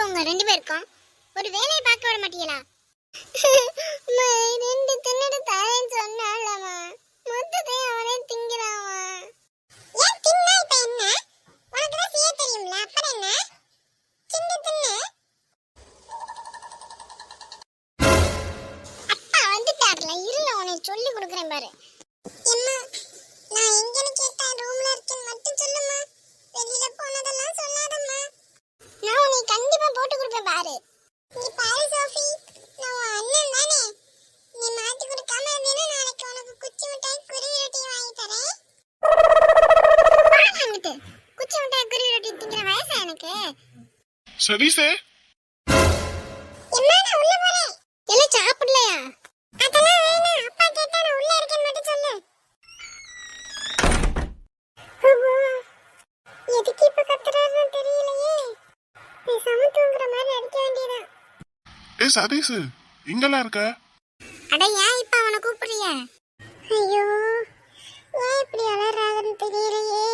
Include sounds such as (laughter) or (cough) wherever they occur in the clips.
இப்ப உங்க ரெண்டு பேருக்கும் ஒரு வேலையை பார்க்க விட மாட்டீங்களா? (laughs) ரெண்டு தின்னுட்டு தரேன்னு சொன்னாலம்மா மொத்தத்தையும் அவனே திங்கிறாமா ஏன் தின்னா இப்ப என்ன? உனக்கு தான் செய்ய தெரியும்ல அப்புறம் என்ன? சின்ன தின்னு. அப்பா வந்துட்டார்ல இருல உன்னை சொல்லி கொடுக்குறேன் பாரு. அம்மா நான் எங்கன்னு கேட்டா ரூம்ல வேண்டியதான் ஏ சதீஷ் இங்கெல்லாம் இருக்க. அட ஏன் இப்ப அவனை கூப்பிடுறிய? ஐயோ ஏன் இப்படி அலறாங்கன்னு தெரியலையே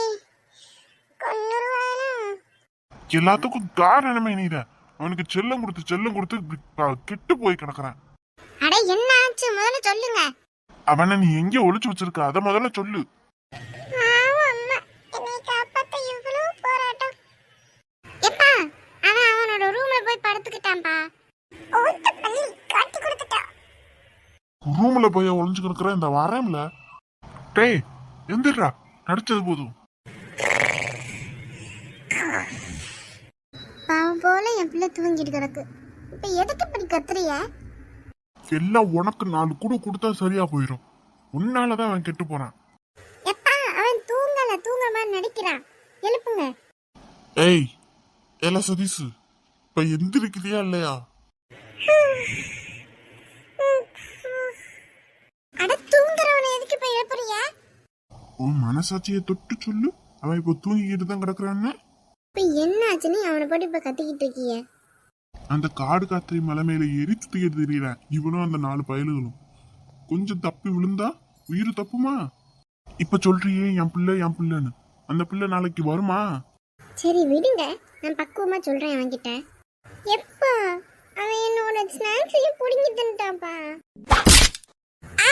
கொன்னுருவானா எல்லாத்துக்கும் காரணமே நீதான். அவனுக்கு செல்லம் கொடுத்து செல்லம் கொடுத்து கெட்டு போய் கிடக்குறான். அட என்ன ஆச்சு முதல்ல சொல்லுங்க. அவனை நீ எங்க ஒளிச்சு வச்சிருக்க? அத முதல்ல சொல்லு. ரூம்ல போய் ரூம்ல ஒளிஞ்சு கிடக்குற இந்த வரேன்ல. டேய் எந்திரா நடிச்சது போதும். பாவம் போல என் பிள்ளை தூங்கிட்டு கிடக்கு. இப்ப எதுக்கு இப்படி கத்துறிய? எல்லாம் உனக்கு நாலு கூட கொடுத்தா சரியா போயிடும் உன்னாலதான் அவன் கெட்டு போறான். எப்பா அவன் தூங்கல தூங்குற மாதிரி நடிக்கிறான். எழுப்புங்க. ஏய் ஏல சதீஷ் இப்ப எந்திரிக்கிறியா இல்லையா? அட தூங்குறவனை எதுக்கு இப்ப எழுப்புறிய? உன் மனசாட்சியை தொட்டு சொல்லு. அவன் இப்போ தூங்கிக்கிட்டு தான் கிடக்குறான்னு. இப்ப என்ன ஆச்சுன்னு அவனை போட்டு இப்ப கத்திக்கிட்டு இருக்கிய? அந்த காடு காத்திரி மலை மேல ஏறி சுத்திக்கிட்டு தெரியல இவனும் அந்த நாலு பயலுகளும். கொஞ்சம் தப்பி விழுந்தா உயிர் தப்புமா? இப்ப சொல்றியே என் பிள்ளை என் பிள்ளைன்னு. அந்த பிள்ளை நாளைக்கு வருமா? சரி விடுங்க. நான் பக்குவமா சொல்றேன் அவன்கிட்ட. எப்பா? அவன் என்னோட ஸ்நாக்ஸையும் புடுங்கி தின்ட்டான்ப்பா ஆ!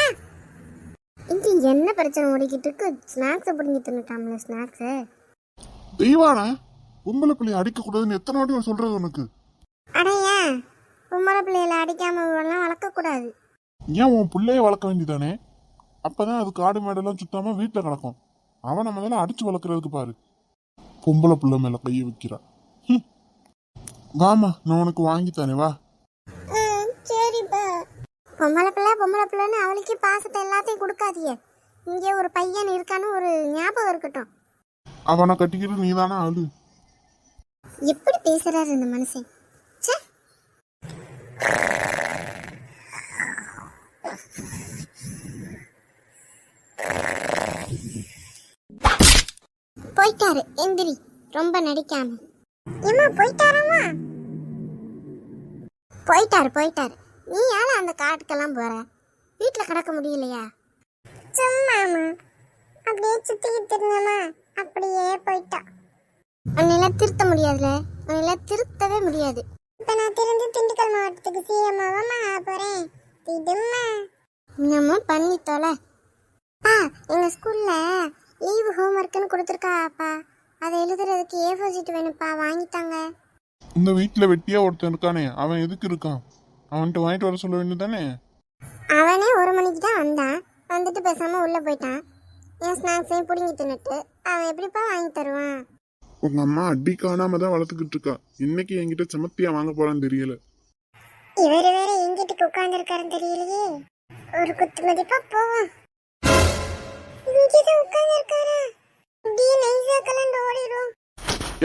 இங்க என்ன பிரச்சனை ஓடிக்கிட்டு இருக்கு? ஸ்நாக்ஸை புடுங்கி தின்னுட்டாம்ல ஸ்நாக்ஸு தெய்வான? பொம்பளை பிள்ளைய அடிக்க கூடாதுன்னு எத்தனை வாட்டி நான் சொல்றது உனக்கு? அடையா பொம்பளை பிள்ளைகளை அடிக்காம எல்லாம் வளர்க்கக்கூடாது. ஏன் உன் பிள்ளைய வளர்க்க வேண்டியதானே? அப்பதான் அது காடு மேடெல்லாம் சுத்தாம வீட்டுல கிடக்கும். அவனை முதல்ல அடிச்சு வளர்க்கறதுக்கு பாரு. பொம்பளை பிள்ளை மேல கைய வைக்கிறா. ஹம். வாமா நான் உனக்கு வாங்கி தரேன் வா சரிப்பா. பொம்பளை பிள்ளை பொம்பளை பிள்ளைன்னு அவளுக்கே பாசத்தை எல்லாத்தையும் கொடுக்காதீங்க. இங்கே ஒரு பையன் இருக்கான்னு ஒரு ஞாபகம் இருக்கட்டும். அவனை கட்டிக்கிட்டு நீதானே ஆளு. எப்படி பேசுறாரு இந்த மனுஷன்? ச்சே. போயிட்டாரு எந்திரி. ரொம்ப நடிக்காம. ஏமா போயிட்டாராமா? போயிட்டாரு போயிட்டாரு. நீ யால அந்த காட்டுக்கெல்லாம் போற? வீட்டில் கிடக்க முடியலையா? சும்மாமா அப்படியே சுத்திக்கிட்டு இருந்தேமா அப்படியே போயிட்டா. உன்னால திருத்த முடியாதுல உன்னால திருத்தவே முடியாது. இப்ப நான் திருந்து திண்டுக்கல் மாவட்டத்துக்கு சிஎம்மாவா போறேன். திடும்மா. என்னமோ பண்ணி தொலை பா எங்க ஸ்கூல்ல லீவு ஹோம்ஒர்க்னு கொடுத்துருக்காப்பா. அதை எழுதுறதுக்கு ஏ ஃபோர் சீட் வேணும்ப்பா வாங்கித்தாங்க. இந்த வீட்டுல வெட்டியா ஒருத்தன் இருக்கானே அவன் எதுக்கு இருக்கான்? அவன்கிட்ட வாங்கிட்டு வர சொல்ல வேண்டியதானே அவனே ஒரு மணிக்கு தான் வந்தான். வந்துட்டு பேசாம உள்ள போயிட்டான். என் ஸ்நாக்ஸையும் பிடுங்கி தின்னுட்டு அவன் எப்படிப்பா வாங்கி தருவான்? உங்க அம்மா அடி காணாம தான் வளர்த்துக்கிட்டு இருக்கா. இன்னைக்கு என்கிட்ட சமத்தியா வாங்க போறான்னு தெரியல. இவர் வேற எங்கிட்டு உட்கார்ந்து இருக்காருன்னு தெரியலையே. ஒரு குத்து மதிப்பா போவோம். இங்கதான் உட்கார்ந்து இருக்காரா இப்படியே நைஸா கலந்து ஓடிடும்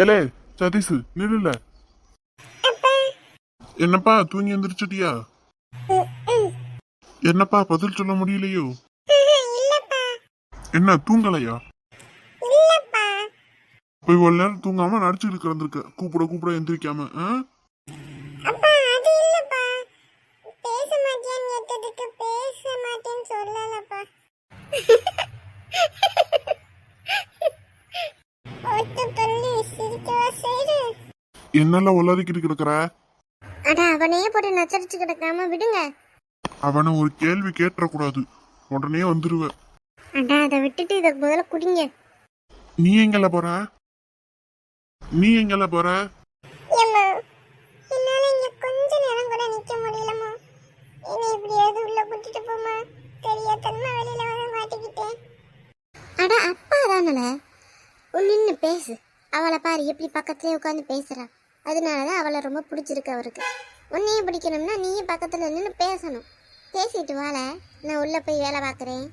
ஏலே சதீஷ் நில்லுல. என்னப்பா தூங்கி எந்திரிச்சிட்டியா. என்னப்பா பதில் சொல்ல முடியலையோ? என்ன தூங்கலையா? போய் இவ்வளவு நேரம் தூங்காம நடிச்சுட்டு கிடந்திருக்க. கூப்பிட கூப்பிட எந்திரிக்காம என்னெல்லாம் உளறிக்கிட்டு கிடக்குற? அட அவனையே போட்டு நச்சரிச்சு கிடக்காம விடுங்க. அவனை ஒரு கேள்வி கேட்டக்கூடாது உடனே வந்துருவ. அட அதை விட்டுட்டு இதை முதல்ல குடிங்க. நீ எங்கல போற? நீ எங்கல போற? ஏம்மா என்னால இங்க கொஞ்ச நேரம் கூட நிக்க முடியலம்மா. என்னை எப்படியாவது உள்ள கூட்டிட்டு போமா தெரியாதனமா வெளியில வந்து மாட்டிக்கிட்டேன். அட அப்பா தானல. நின்று பேசு. அவளை பாரு எப்படி பக்கத்துலயே உட்காந்து பேசுறா. அதனாலதான் அவளை ரொம்ப பிடிச்சிருக்கு அவருக்கு. உன்னையும் பிடிக்கணும்னா நீயும் பக்கத்துல நின்று பேசணும். பேசிட்டு வாழ நான் உள்ள போய் வேலை பார்க்கறேன்.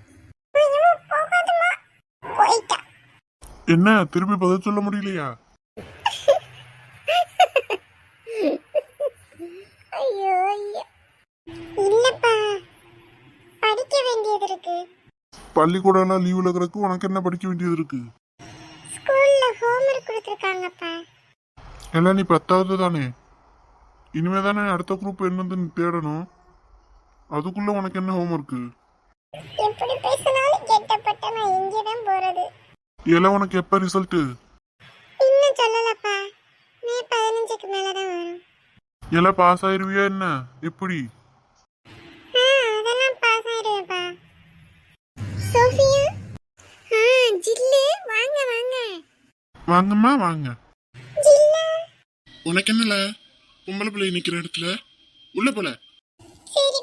என்ன திருப்பி பதில் சொல்ல முடியலையா? ஐயோ. இல்லப்பா. படிக்க வேண்டியது இருக்கு. பள்ளிக்கூடம் எல்லாம் லீவ்ல கிடக்கு உனக்கு என்ன படிக்க வேண்டியது இருக்கு? ஸ்கூல்ல ஹோம்ஒர்க் கொடுத்துருக்காங்கப்பா. எல்லாம் நீ பத்தாவது தானே? இனிமே தானே அடுத்த குரூப் என்னது நீ தேடணும்? அதுக்குள்ள உனக்கு என்ன ஹோம்ஒர்க்கு எப்படி பேசினாலும் கெட்டப்பட்ட நான் எங்கே தான் போறது. எல்லாம் உனக்கு எப்ப ரிசல்ட் எல்லாம் பாஸ் ஆயிருவியா என்ன எப்படி அதெல்லாம் பாஸ் ஆயிடுவேப்பா சோஃபியா? ஆ ஜில்லு. வாங்க வாங்க. வாங்கம்மா வாங்க. ஜில்லா? உனக்கு என்னல? பொம்பளை பிள்ளை நிக்கிற இடத்துல? உள்ள போல. சரி